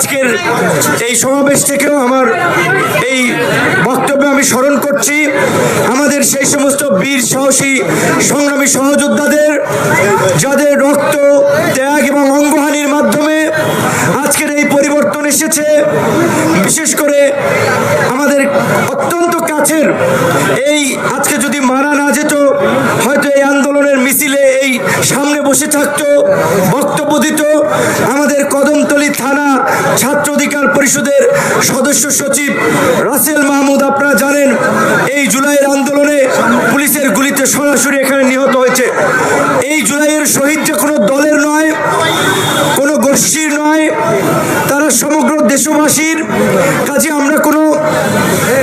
আজকের এই সমাবেশ থেকেও আমার এই বক্তব্যে আমি স্মরণ করছি। আমাদের সেই সমস্ত বীর সাহসী সংগ্রামী সহযোদ্ধাদের, যাদের রক্ত, ত্যাগ এবং অঙ্গহানির মাধ্যমে আজকের এই পরিবর্তন এসেছে। বিশেষ করে আমাদের অত্যন্ত কাছের এই আজকে যদি মারা না যেত, হয়তো এই আন্দোলনের মিছিলে এই সামনে বসে থাকতো, বক্তব্য দিত আমাদের কদমতলী থানা ছাত্র অধিকার পরিষদের সদস্য সচিব রাসেল মাহমুদ, আপনারা জানেন এই জুলাইয়ের আন্দোলনে পুলিশের গুলিতে সরাসরি এখানে নিহত হয়েছে। এই জুলাইয়ের শহীদ যে কোনো দলের নয়, কোনো গোষ্ঠীর নয়, তারা সমগ্র দেশবাসীর কাজে আমরা কোনো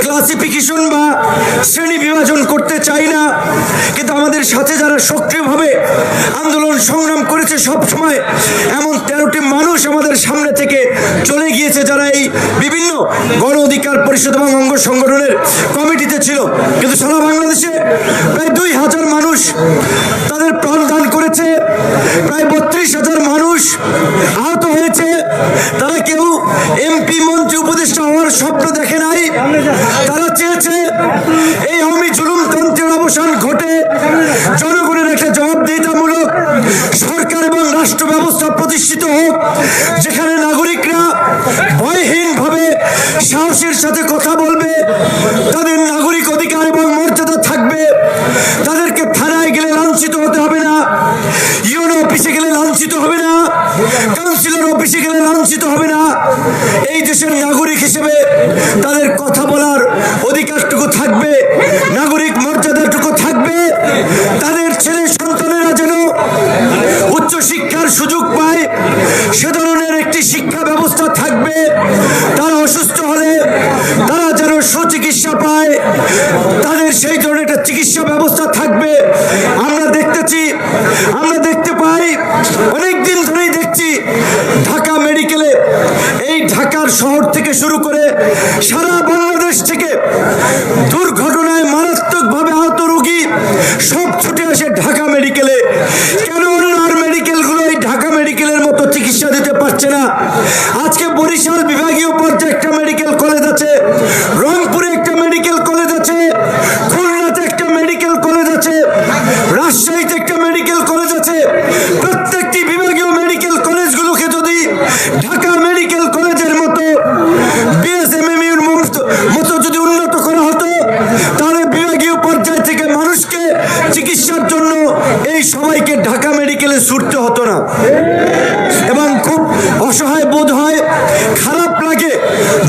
ক্লাসিফিকেশন বা শ্রেণি বিভাজন করতে চাই না, কিন্তু আমাদের সাথে যারা সক্রিয়ভাবে আন্দোলন সংগ্রাম করেছে সব সময় এমন তেরোটি মানুষ আমাদের সামনে থেকে চলে গিয়েছে যারা এই বিভিন্ন গণ অধিকার পরিষদ এবং অঙ্গ সংগঠনের কমিটিতে ছিল। কিন্তু সারা বাংলাদেশে প্রায় দুই হাজার মানুষ তাদের প্রাণদান করেছে, প্রায় বত্রিশ হাজার মানুষ আহত হয়েছে তারা কেউ এমপি মন্ত্রী উপদেষ্টা হওয়ার স্বপ্ন দেখে নাই তারা চেয়েছে এই আমি জুলুমতন্ত্রের অবসান ঘটে জনগণের একটা জবাবদিহিতামূলক সরকার এবং রাষ্ট্র ব্যবস্থা প্রতিষ্ঠিত হোক যেখানে নাগরিকরা ভয়হীনভাবে সাহসের সাথে কথা বলবে, তাদের নাগরিক অধিকার এবং মর্যাদা থাকবে। তাদেরকে থানায় গেলে লাঞ্ছিত হতে হবে না ইউনো অফিসে গেলে লাঞ্ছিত হবে না, কাউন্সিলর অফিসে গেলে লাঞ্ছিত হবে না। এই দেশের নাগরিক হিসেবে তাদের কথা বলার অধিকারটুকু থাকবে নাগরিক মর্যাদাটুকু থাকবে তাদের ছেলে সন্তানেরা যেন উচ্চ শিক্ষার সুযোগ পায় সে ধরনের একটি শিক্ষা ব্যবস্থা থাকবে তারা অসুস্থ হলে তারা যেন সুচিকিৎসা পায় তাদের সেই ধরনের একটা চিকিৎসা ব্যবস্থা থাকবে আমরা দেখতেছি আমরা দেখতে পাই অনেক দিন ধরেই দেখছি ঢাকা মেডিকেলে এই ঢাকার শহর থেকে শুরু করে সারা বাংলাদেশ থেকে দুর্ঘটনায় মারাত্মকভাবে আহত রোগী সব ছুটে আসে ঢাকা মেডিকেলে কেন অন্য আর মেডিকেলগুলো এই ঢাকা মেডিকেলের মতো চিকিৎসা দিতে পারছে না আজকে বরিশাল বিভাগীয় পর্যায়ে একটা মেডিকেল কলেজ আছে রংপুরে একটা মেডিকেল কলেজ আছে খুলনাতে একটা মেডিকেল কলেজ আছে রাজশাহীতে একটা মেডিকেল কলেজ আছে প্রত্যেকটি বিভাগীয় মেডিকেল কলেজগুলোকে যদি ঢাকা মেডিকেল কলেজের মতো বিএসএমএমইউর মতো যদি উন্নত করা হতো তাহলে বিভাগীয় পর্যায় থেকে মানুষকে চিকিৎসার জন্য এই সবাইকে ঢাকা মেডিকেলে ছুটতে হতো না। এবং খুব অসহায় বোধ হয়, খারাপ লাগে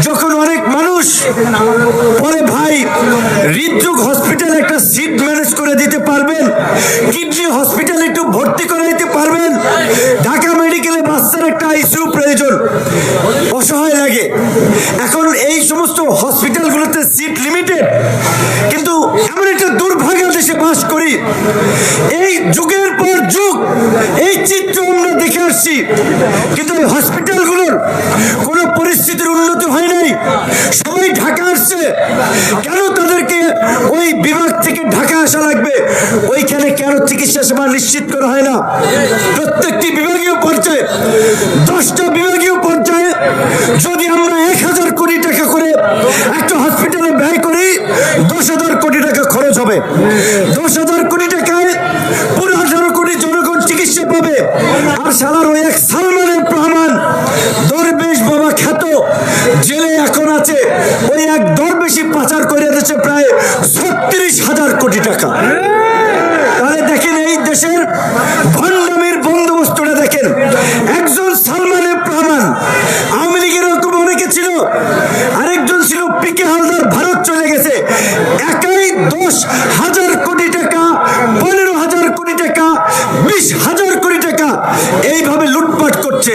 যখন অনেক মানুষ পরে ভাই, হৃদরোগ হসপিটাল একটা সিট ম্যানেজ করে দিতে পারবেন? কিডনি হসপিটাল একটু ভর্তি করে দিতে পারবেন? ঢাকা মেডিকেলে বাচ্চার একটা আইসিইউ প্রয়োজন। অসহায় লাগে। এখন এই সমস্ত হসপিটালগুলোতে সিট লিমিটেড কিন্তু এমন একটা দুর্ভাগ্য দেশে বাস করি। এই যুগের পর যুগ, এই চিত্র আমরা দেখে আসছি। কিন্তু হসপিটালগুলোর কোনো পরিস্থিতির উন্নতি হয় নাই। সবাই ঢাকা আসছে। কেন তাদেরকে ওই বিভাগ থেকে ঢাকা আসা লাগবে? ওইখানে কেন চিকিৎসা সেবা নিশ্চিত করা হয় না? প্রত্যেকটি বিভাগীয় পর্যায়ে, দশটা বিভাগীয় পর্যায়ে যদি আমরা এক হাজার কোটি টাকা করে একটা হসপিটালে ব্যয় করি দশ হাজার কোটি টাকা খরচ হবে দশ হাজার কোটি টাকায় পুরো আঠারো কোটি জনগণ চিকিৎসা পাবে আর সালার ওই এক সালমানের প্রমাণ দরবেশ বাবা খ্যাত জেলে এখন আছে ওই এক দরবেশি পাচার করে দিয়েছে প্রায় ছত্রিশ হাজার কোটি টাকা তাহলে দেখেন এই দেশের ভণ্ডামির বন্দোবস্তটা দেখেন একজন সালমানের প্রমাণ আওয়ামী লীগের এরকম অনেকে ছিল আরেকজন ছিল পিকে হালদার ভারত চলে গেছে একাই দশ হাজার কোটি টাকা পনেরো হাজার কোটি টাকা বিশ হাজার কোটি টাকা এইভাবে লুটপাট করছে।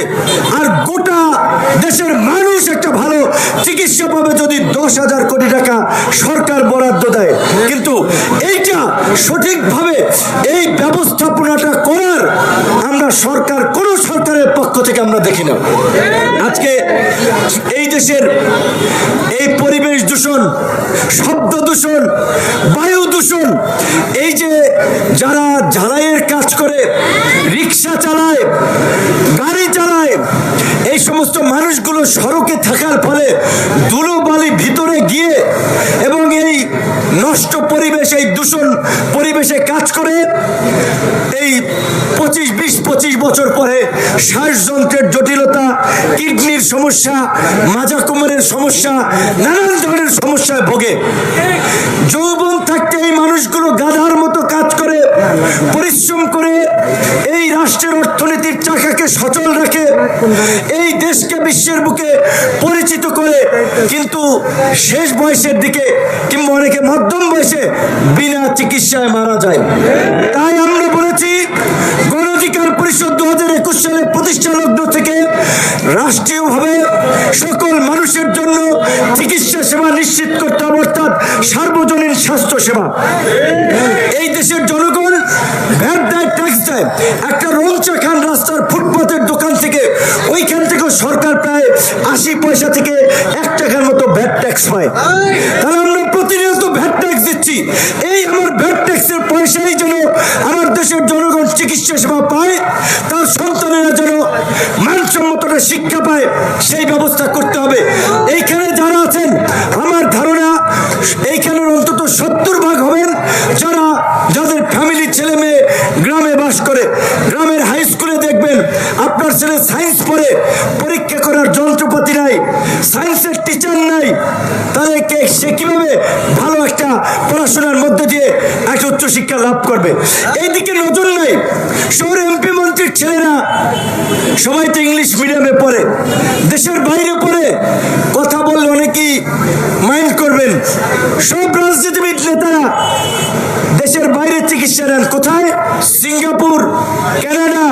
আর গোটা দেশের মানুষ একটা ভালো চিকিৎসা পাবে যদি দশ হাজার কোটি টাকা সরকার বরাদ্দ দেয়। কিন্তু এইটা সঠিকভাবে এই ব্যবস্থাপনাটা করার আমরা সরকার, কোন সরকারের পক্ষ থেকে আমরা দেখি না। আজকে এই দেশের এই পরিবেশ দূষণ, শব্দ দূষণ, বায়ু দূষণ এই যে যারা ঝালাইয়ের কাজ করে রিক্সা চালায়, গাড়ি চালায়। এই সমস্ত মানুষগুলো সড়কে থাকার ফলে ধুলোবালি ভিতরে গিয়ে এবং এই নষ্ট পরিবেশ, এই দূষণ পরিবেশে কাজ করে এই পঁচিশ, বিশ, পঁচিশ বছর পরে শ্বাসযন্ত্রের জটিলতা, কিডনির সমস্যা মাজা কোমরের সমস্যা, নানান ধরনের সমস্যায় ভোগে। যৌবন থাকতে এই মানুষগুলো গাধার মতো কাজ করে, পরিশ্রম এই দেশকে বিশ্বের বুকে পরিচিত করে কিন্তু শেষ বয়সের দিকে কিংবা অনেকে মধ্যম বয়সে বিনা চিকিৎসায় মারা যায়। তাই আমরা বলেছি, গণ অধিকার পরিষদ দু হাজার একুশ সালে প্রতিষ্ঠা লগ্ন থেকে রাষ্ট্রীয়ভাবে সকল মানুষের জন্য চিকিৎসা সেবা নিশ্চিত করতে হবে, অর্থাৎ সার্বজনীন স্বাস্থ্য সেবা। এই দেশের জনগণ ভ্যাট দেয়, ট্যাক্স একটা রোলচা খান রাস্তার ফুটপাতের দোকান থেকে, ওইখান থেকে সরকার প্রায় আশি পয়সা থেকে এক টাকার মতো ভ্যাট ট্যাক্স পায়। তাহলে আমরা প্রতিনিয়ত ভ্যাট ট্যাক্স দিচ্ছি। এই আমার ভ্যাট ট্যাক্সের পয়সাই যেন আমার দেশের জনগণ চিকিৎসা সেবা পায়, তার সন্তানেরা যেন মানসম্মত একটা শিক্ষা পায়, সেই ব্যবস্থা করতে হবে এইখানে যারা আছেন আমার ধারণা এইখানের অন্তত সত্তর ভাগ হবেন যারা যাদের ফ্যামিলির ছেলে মেয়ে গ্রামে বাস করে গ্রামের হাই স্কুলে দেখবেন আপনার ছেলে সায়েন্স পড়ে পরীক্ষা করার যন্ত্রপাতি নাই সায়েন্সের টিচার নাই তাহলে কে সে কীভাবে ভালো একটা পড়াশোনার মধ্যে দিয়ে একটা উচ্চশিক্ষা লাভ করবে। এইদিকে নজর নাই। শহরে এমপি মন্ত্রীর ছেলেরা সবাই তো ইংলিশ মিডিয়ামে পড়ে, দেশের বাইরে পড়ে, কথা বললে অনেকেই মাইন্ড করবেন। সব রাজনীতিবিদ নেতারা দেশের বাইরে চিকিৎসা নেন। কোথায়? Singapore, Canada,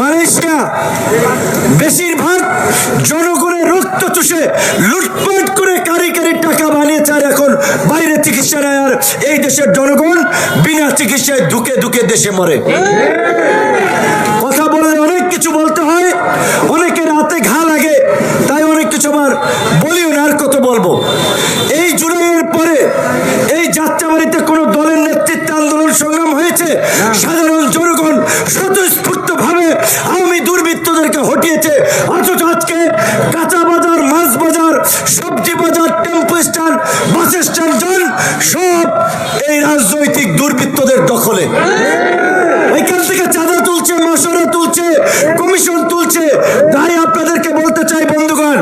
Malaysia. বেশিরভাগ জনগণের রক্ত চুষে লুটপাট করে কারি কারি টাকা বানিয়েছে আর এখন বাইরে চিকিৎসা নেয় আর এই দেশের জনগণ বিনা চিকিৎসায় ধুকে ধুকে দেশে মরে। কথা বললে অনেক কিছু বলতে হয় অনেকের হাতে ঘা লাগে, তাই অনেক কিছু আমার বলিও না, আর কত বলব? এই জুলাইয়ের পরে এই যাত্রাবাড়িতে কোনো দলের নেতৃত্বে আন্দোলন সংগ্রাম হয়েছে? সাধারণ জনগণ স্বতঃস্ফূর্ত ভাবে আওয়ামী দুর্বৃত্তদেরকে হটিয়েছে রাজনৈতিক দুর্বৃত্তদের দখলে এখান থেকে চাঁদা তুলছে মশলা তুলছে কমিশন তুলছে তাই আপনাদেরকে বলতে চাই বন্ধুগণ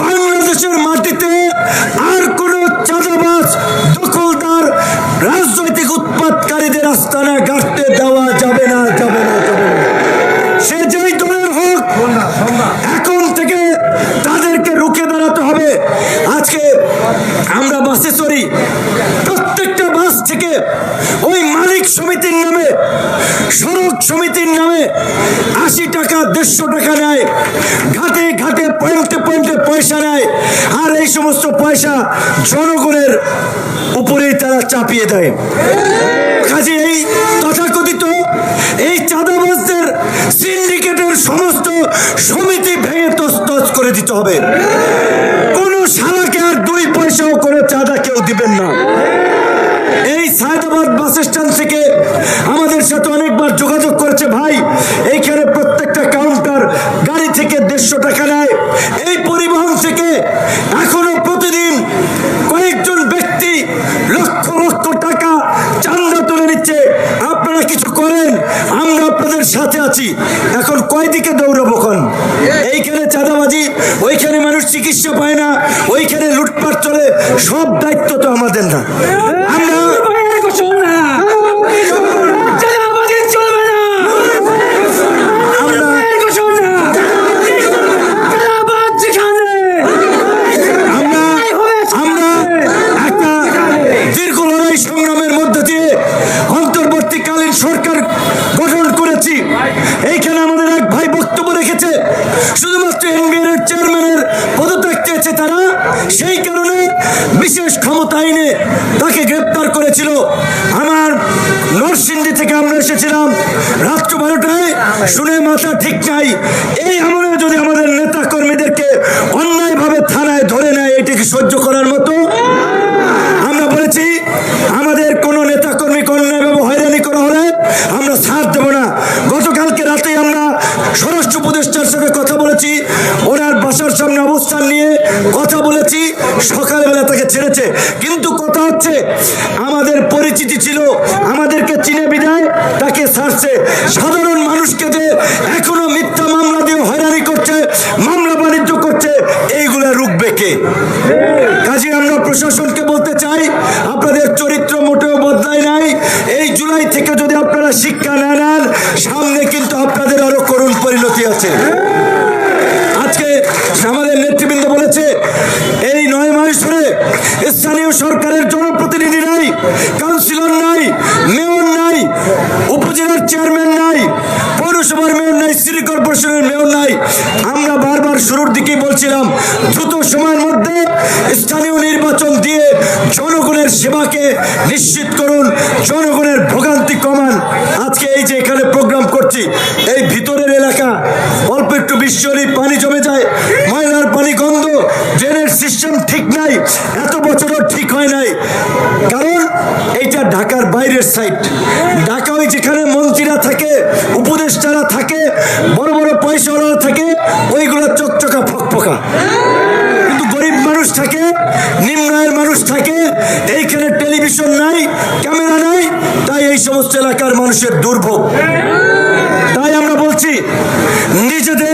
বাংলাদেশের মাটিতে আর কোন চাঁদাবাজ দখলদার রাজনৈতিক উৎপাদকারীদের আস্তানা গাঁটতে দেওয়া যাবে না যাবে না যাবে না সে যেই দলের হোক এখন থেকে তাদেরকে রুখে দাঁড়াতে হবে আজকে আমরা বাসে চড়ি প্রত্যেকটা বাস থেকে ওই সমিতির নামে সড়ক সমিতির নামে আশি টাকা, দেড়শো টাকা নেয়। ঘাটে ঘাটে পয়েন্টে পয়েন্টে পয়সা নেয়। আর এই সমস্ত পয়সা জনগণের উপরেই তারা চাপিয়ে দেয়। কাজে এই তথাকথিত এই চাঁদাবাজদের সিন্ডিকেটের সমস্ত সমিতি ভেঙে তছনছ করে দিতে হবে। কোন শালাকে আর দুই পয়সাও করে চাঁদা কেউ দিবেন না। এই সায়দাবাদ বাস স্ট্যান্ড থেকে আমাদের সাথে অনেকবার যোগাযোগ করেছে ভাই এইখানে প্রত্যেকটা কাউন্টার গাড়ি থেকে দেড়শো টাকা নেয় এই পরিবহন থেকে এখনও প্রতিদিন কয়েকজন ব্যক্তি লক্ষ লক্ষ টাকা চান্দা তুলে নিচ্ছে আপনারা কিছু করেন আমরা আপনাদের সাথে আছি এখন কয় দিকে দৌড়াবো কোন এইখানে চাঁদাবাজি ওইখানে মানুষ চিকিৎসা পায় না। ওইখানে লুটপাট চলে সব দায়িত্ব তো আমাদের না আমরা আমরা আমরা আমরা একটা দীর্ঘ লড়াই সংগ্রামের মধ্য দিয়ে অন্তর্বর্তীকালীন সরকার গঠন করেছি এইখানে আমাদের এক ভাই বক্তব্য রেখেছে শুধুমাত্র এনবিআর এর চেয়ারম্যানের পদত্যাগ চেয়েছে তারা সেই কারণে বিশেষ ক্ষমতা আইনে তাকে করেছিল আমার নরসিংদী থেকে আমরা এসেছিলাম। রাত্র বারোটায় শুনে মাথা ঠিক নাই। এই আমলে যদি আমাদের নেতা কর্মীদেরকে অন্যায়ভাবে থানায় ধরে নেয় এটি কি সহ্য করার মতো, আমরা বলেছি, আমাদের কোনো নেতা কর্মী অন্যায়ভাবে হয়রানি করা হলে আমরা ছাড় দেবো না। গতকালকে রাতে আমরা স্বরাষ্ট্র উপদেষ্টার সঙ্গে কথা বলেছি। ওনার বাসার সামনে অবস্থান নিয়ে কথা সকালবেলা তাকে ছেড়েছে। কিন্তু কথা হচ্ছে, আমাদের পরিচিতি ছিল, আমাদেরকে চিনে বিদায়, তাকে ছাড়ছে। সাধারণ মানুষকে যে এখনও মিথ্যা মামলা দিয়ে হয়রানি করছে, মামলা বাণিজ্য করছে, এইগুলা রুখবে কে? কাজে আমরা প্রশাসনকে বলতে চাই আপনাদের চরিত্র মোটেও বদলায় নাই এই জুলাই থেকে যদি আপনারা শিক্ষা না নেন সামনে কিন্তু আপনাদের আরও করুণ পরিণতি আছে আজকে আমাদের নেতৃবৃন্দ বলেছে এই নয় মাস ধরে স্থানীয় সরকারের জনপ্রতিনিধি নাই কাউন্সিলর নাই মেয়র নাই উপজেলার চেয়ারম্যান নাই পৌরসভার মেয়র নাই সিটি কর্পোরেশনের মেয়র নাই। আমরা বারবার শুরুর দিকেই বলছিলাম, দ্রুত সময়ের মধ্যে স্থানীয় নির্বাচন দিয়ে জনগণের সেবাকে নিশ্চিত করুন, জনগণের ভোগান্তি কমান। আজকে এই যে এখানে প্রোগ্রাম করছি, এই ভিতরের এলাকা, অল্প একটু হলেই পানি জমে যায়, ময়লার পানি গন্ধ, ড্রেনের সিস্টেম ঠিক নাই, এত বছরও ঠিক হয় নাই। কারণ এইটা ঢাকার বাইরের সাইড ঢাকা ওই যেখানে মন্ত্রীরা থাকে উপদেষ্টারা থাকে বড় বড় পয়সাওয়ালা থাকে ওইগুলো চকচকা ফকফকা কিন্তু গরিব মানুষ থাকে নিম্ন আয়ের মানুষ থাকে এইখানে টেলিভিশন নাই ক্যামেরা নাই তাই এই সমস্ত এলাকার মানুষের দুর্ভোগ। তাই আমরা বলছি নিজেদের